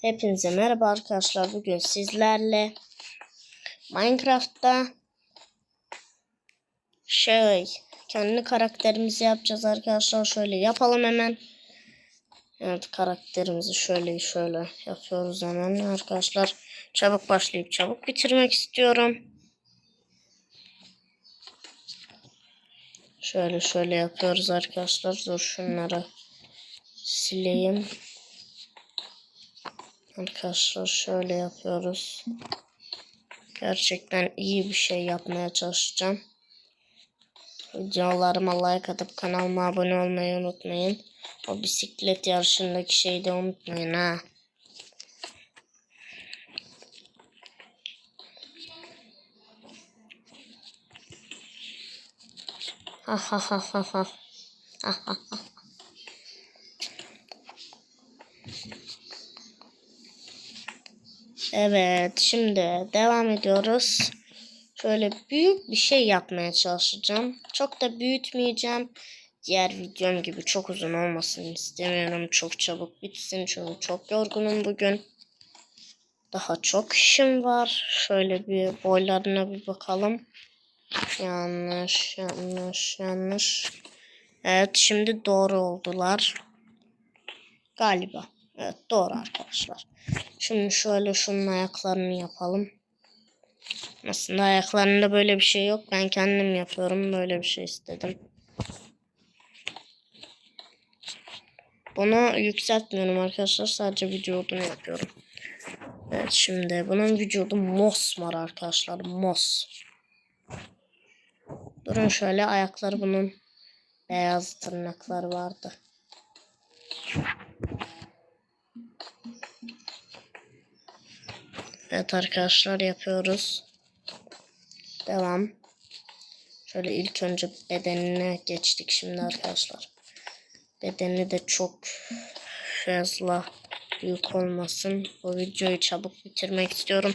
Hepinize merhaba arkadaşlar. Bugün sizlerle Minecraft'ta şey kendi karakterimizi yapacağız arkadaşlar. Şöyle yapalım hemen. Evet karakterimizi şöyle şöyle yapıyoruz hemen arkadaşlar. Çabuk başlayıp çabuk bitirmek istiyorum. Şöyle şöyle yapıyoruz arkadaşlar. Dur şunları sileyim. Arkadaşlar şöyle yapıyoruz. Gerçekten iyi bir şey yapmaya çalışacağım. Videolarıma like atıp kanalıma abone olmayı unutmayın. O bisiklet yarışındaki şeyi de unutmayın ha. Ha ha ha ha ha. Ha ha ha. Evet, şimdi devam ediyoruz. Şöyle büyük bir şey yapmaya çalışacağım. Çok da büyütmeyeceğim. Diğer videom gibi çok uzun olmasını istemiyorum. Çok çabuk bitsin çünkü çok yorgunum bugün. Daha çok işim var. Şöyle bir boylarına bir bakalım. Yanlış, yanlış, yanlış. Evet, şimdi doğru oldular. Galiba. Evet, doğru arkadaşlar. Şimdi şöyle şunun ayaklarını yapalım. Aslında ayaklarında böyle bir şey yok. Ben kendim yapıyorum. Böyle bir şey istedim. Bunu yükseltmiyorum arkadaşlar. Sadece vücudunu yapıyorum. Evet şimdi bunun vücudu mosmor arkadaşlar. Mos. Durun şöyle ayakları bunun beyaz tırnakları vardı. Evet arkadaşlar yapıyoruz. Devam. Şöyle ilk önce bedenine geçtik şimdi arkadaşlar. Bedeni de çok fazla büyük olmasın. Bu videoyu çabuk bitirmek istiyorum.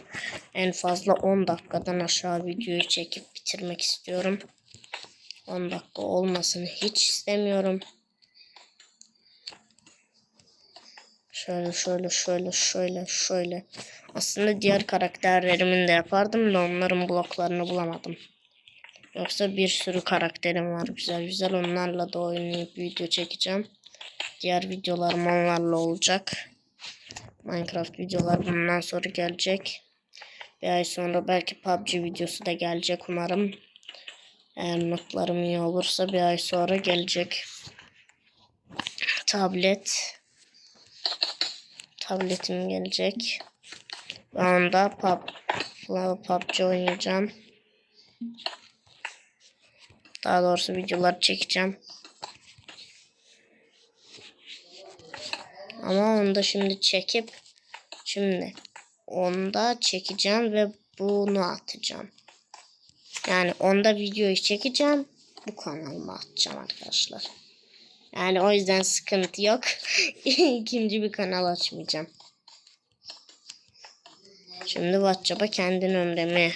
En fazla 10 dakikadan aşağı videoyu çekip bitirmek istiyorum. 10 dakika olmasını hiç istemiyorum. Şöyle şöyle şöyle şöyle şöyle. Aslında diğer karakterlerimin de yapardım da onların bloklarını bulamadım. Yoksa bir sürü karakterim var güzel güzel. Onlarla da oynayıp video çekeceğim. Diğer videolarım onlarla olacak. Minecraft videolar bundan sonra gelecek. Bir ay sonra belki PUBG videosu da gelecek umarım. Eğer notlarım iyi olursa bir ay sonra gelecek. Tablet tabletim gelecek. Ben da pub, PUBG oynayacağım. Daha doğrusu videolar çekeceğim. Ama onu da şimdi çekip şimdi onu da çekeceğim ve bunu atacağım. Yani onda videoyu çekeceğim. Bu kanalıma atacağım arkadaşlar. Yani o yüzden sıkıntı yok. İkinci bir kanal açmayacağım. Şimdi WhatsApp'a kendi numaramı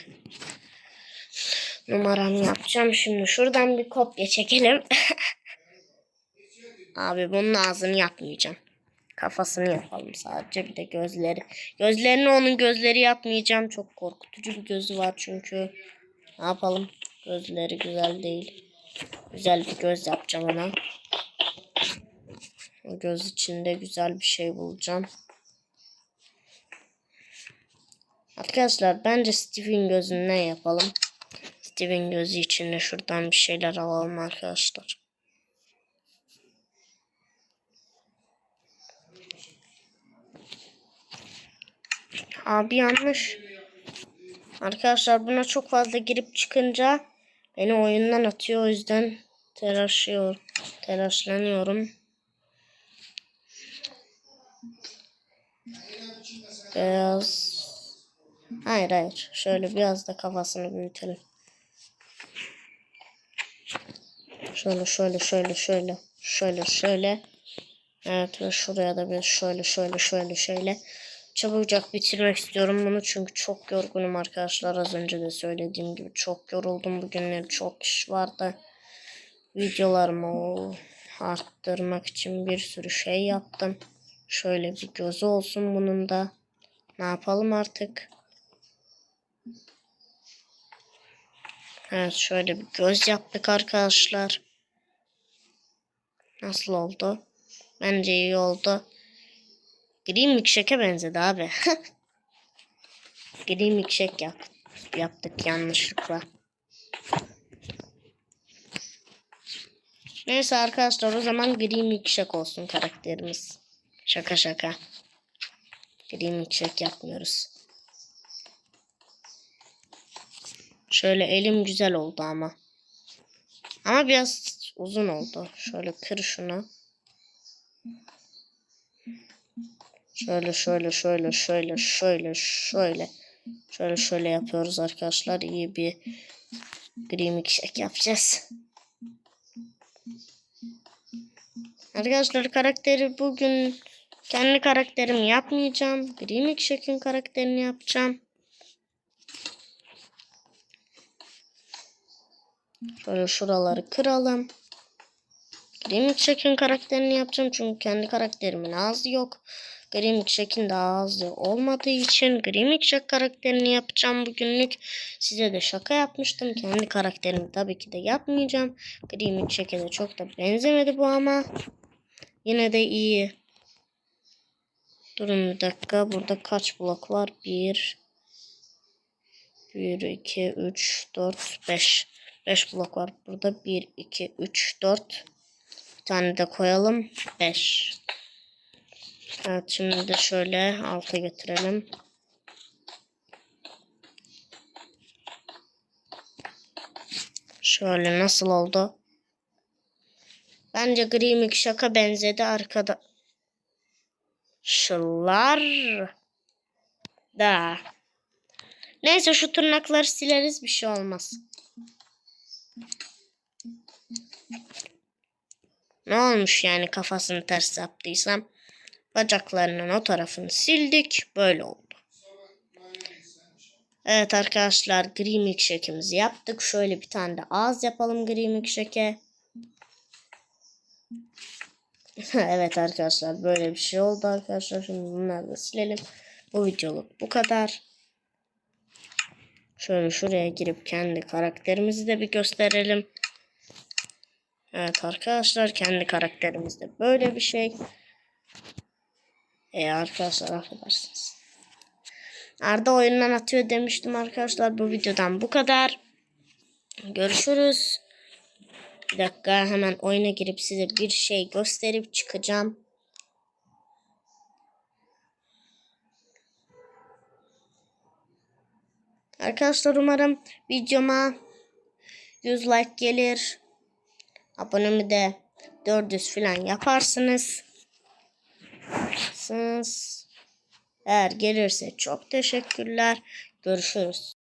numaramı yapacağım. Şimdi şuradan bir kopya çekelim. Abi bunun ağzını yapmayacağım. Kafasını yapalım sadece bir de gözleri. Gözlerini onun gözleri yapmayacağım. Çok korkutucu bir gözü var çünkü. Ne yapalım? Gözleri güzel değil. Güzel bir göz yapacağım ona. O göz içinde güzel bir şey bulacağım. Arkadaşlar bence Steven gözünden yapalım. Steven gözü içinde şuradan bir şeyler alalım arkadaşlar. Abi yanlış. Arkadaşlar buna çok fazla girip çıkınca beni oyundan atıyor. O yüzden telaşıyor, telaşlanıyorum. Beyaz. Hayır hayır. Şöyle biraz da kafasını büyütelim. Şöyle şöyle şöyle şöyle şöyle şöyle. Evet ve şuraya da bir şöyle şöyle şöyle şöyle. Çabucak bitirmek istiyorum bunu çünkü çok yorgunum arkadaşlar. Az önce de söylediğim gibi çok yoruldum. Bugünleri çok iş vardı. Videolarımı arttırmak için bir sürü şey yaptım. Şöyle bir gözü olsun bunun da. Ne yapalım artık? Evet şöyle bir göz yaptık arkadaşlar. Nasıl oldu? Bence iyi oldu. Green Milkshake'e benzedi abi. Green Milkshake yap yaptık yanlışlıkla. Neyse arkadaşlar o zaman Green Milkshake olsun karakterimiz. Şaka şaka. Green Milkshake yapmıyoruz. Şöyle elim güzel oldu ama. Ama biraz uzun oldu. Şöyle kır şunu. Şöyle şöyle şöyle şöyle şöyle şöyle şöyle şöyle yapıyoruz arkadaşlar. İyi bir gri milkshake yapacağız. Arkadaşlar karakteri bugün kendi karakterimi yapmayacağım. Gri milkshake'in karakterini yapacağım. Şöyle şuraları kıralım. Gri milkshake'in karakterini yapacağım çünkü kendi karakterimin ağzı yok. Gri Milkshake'in de ağzı olmadığı için Gri Milkshake karakterini yapacağım bugünlük. Size de şaka yapmıştım. Kendi karakterimi tabii ki de yapmayacağım. Gri Milkshake'e de çok da benzemedi bu ama. Yine de iyi. Durun bir dakika. Burada kaç blok var? 1 1, 2, 3, 4, 5. 5 blok var. Burada 1, 2, 3, 4. Bir tane de koyalım. 5. Evet şimdi de şöyle alta getirelim. Şöyle nasıl oldu? Bence Grimik şaka benzedi arkada. Şıllar da. Neyse şu tırnakları sileriz bir şey olmaz. Ne olmuş yani kafasını ters yaptıysam? Bacaklarının o tarafını sildik. Böyle oldu. Evet arkadaşlar gri milkshake'imizi yaptık. Şöyle bir tane de ağız yapalım gri milkshake'e. evet arkadaşlar böyle bir şey oldu arkadaşlar. Şimdi bunları da silelim. Bu videoluk bu kadar. Şöyle şuraya girip kendi karakterimizi de bir gösterelim. Evet arkadaşlar kendi karakterimiz de böyle bir şey. E arkadaşlar affedersiniz. Arda oyundan atıyor demiştim arkadaşlar. Bu videodan bu kadar. Görüşürüz. Bir dakika hemen oyuna girip size bir şey gösterip çıkacağım. Arkadaşlar umarım videoma 100 like gelir. Abonemi de 400 falan yaparsınız. Eğer gelirse çok teşekkürler. Görüşürüz.